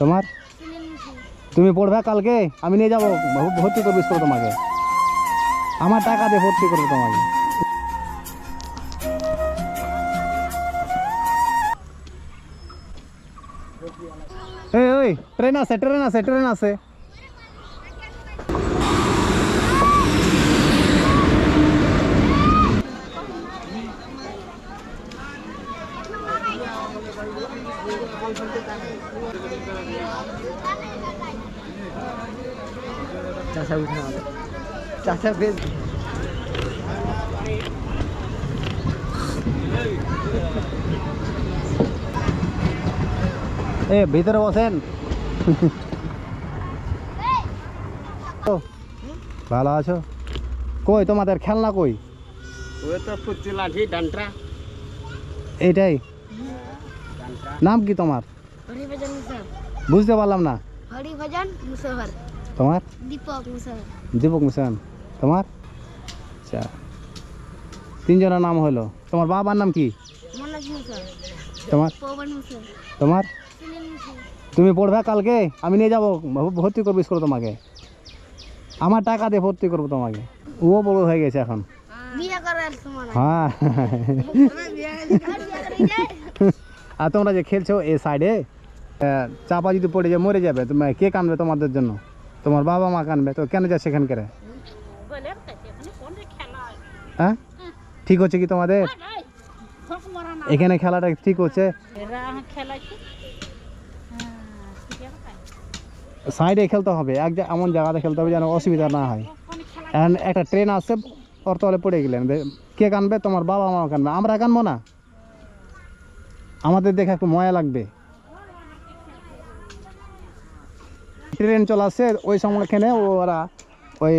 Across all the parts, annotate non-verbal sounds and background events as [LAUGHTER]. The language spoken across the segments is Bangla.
তোমার? তুমি পড়বে কালকে? আমি নিয়ে যাব। ভর্তি করব স্কুলে তোমাকে। আমার টাকা দিয়ে ভর্তি করব তোমাকে। এই ওই ট্রেন আছে ট্রেন আছে ট্রেন আছে। চাষা উঠে হবে চাষা বেশ। এ ভিতরে বসেন। ভালো আছো? কই তোমাদের খেলনা কই? ওই তো লাঠি ডান্টরা এইটাই নাম কি তোমার? বুঝতে পারলাম না। হরিভজন মুসাফর তোমার? দীপক মুসাফর দীপক মিশন তোমার? আচ্ছা। তিনজনের নাম হলো। তোমার বাবার নাম কি? তোমার? তোমার? তুমি পড়বে কালকে? আমি নিয়ে যাব। ভর্তি করব স্কুলে তোমাকে। আমার টাকা দিয়ে ভর্তি করব তোমাকে। ও বড় হয়ে গেছে এখন। না। হ্যাঁ। [LAUGHS] [LAUGHS] আর তোমরা যে খেলছো এ সাইডে চাপা যদি পড়ে যায়, মরে যাবে। তুমি কে কানবে তোমাদের জন্য? তোমার বাবা মা কানবে। তো কেন যাচ্ছে সেখানকার হ্যাঁ? ঠিক হচ্ছে কি তোমাদের? এখানে খেলাটা ঠিক হচ্ছে? সাইডে খেলতে হবে। এক এমন জায়গাতে খেলতে হবে যেন অসুবিধা না হয়। একটা ট্রেন আসছে ওর তলে পড়ে গেলেন। কে কানবে? তোমার বাবা মা কানবে। আমরা কানবো না? আমাদের দেখে একটু ময়া লাগবে। ট্রেন চলে আসছে ওই সময় সময়খানে ওরা ওই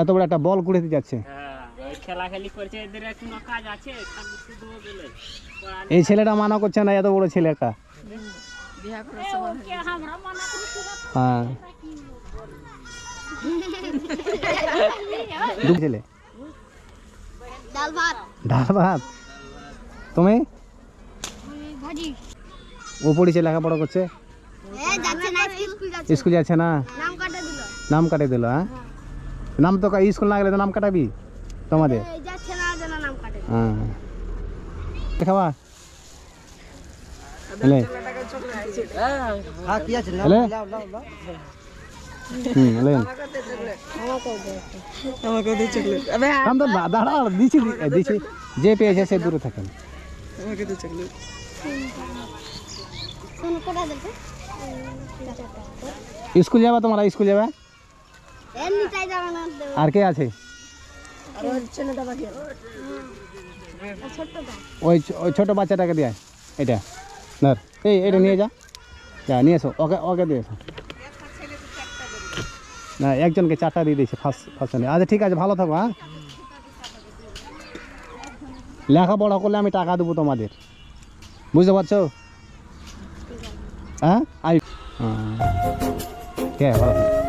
এত বড় একটা বল কুড়েতে যাচ্ছে। হ্যাঁ এই ছেলেটা মানা করছে না এত বড় ছেলেটা। হ্যাঁ। ছেলে। ডাল ভাত। তুমি? ও পড়েছে লেখাপড়া করছে? এ যাচ্ছে না স্কুল যাচ্ছে। না? নাম কাটা দিল। কাটে দিল হ্যাঁ? নাম তো স্কুল না গেলে তো নাম কাটাবি তোমাদের? এই যাচ্ছে না যেন নাম কাটে দিল। হ্যাঁ। হ্যাঁ যে পেয়েছে সে দূরে থাকেন। আমাকে চকলেট স্কুল যাবা তোমরা? স্কুল যাবে? আর কে আছে? ওই ছ- ওই ছোটো বাচ্চাটাকে দিয়ে এটা। ধর। এই এটা নিয়ে যা। যা নিয়ে এসো। ওকে ওকে দিয়ে এসো। না একজনকে চারটা দিয়ে দিয়েছে ফার্স্ট ফার্স্ট আচ্ছা ঠিক আছে ভালো থাকো হ্যাঁ। লেখাপড়া করলে আমি টাকা দেবো তোমাদের। বুঝতে পারছ? হ্যাঁ আই হ্যাঁ ঠিক আছে ভালো থাকো।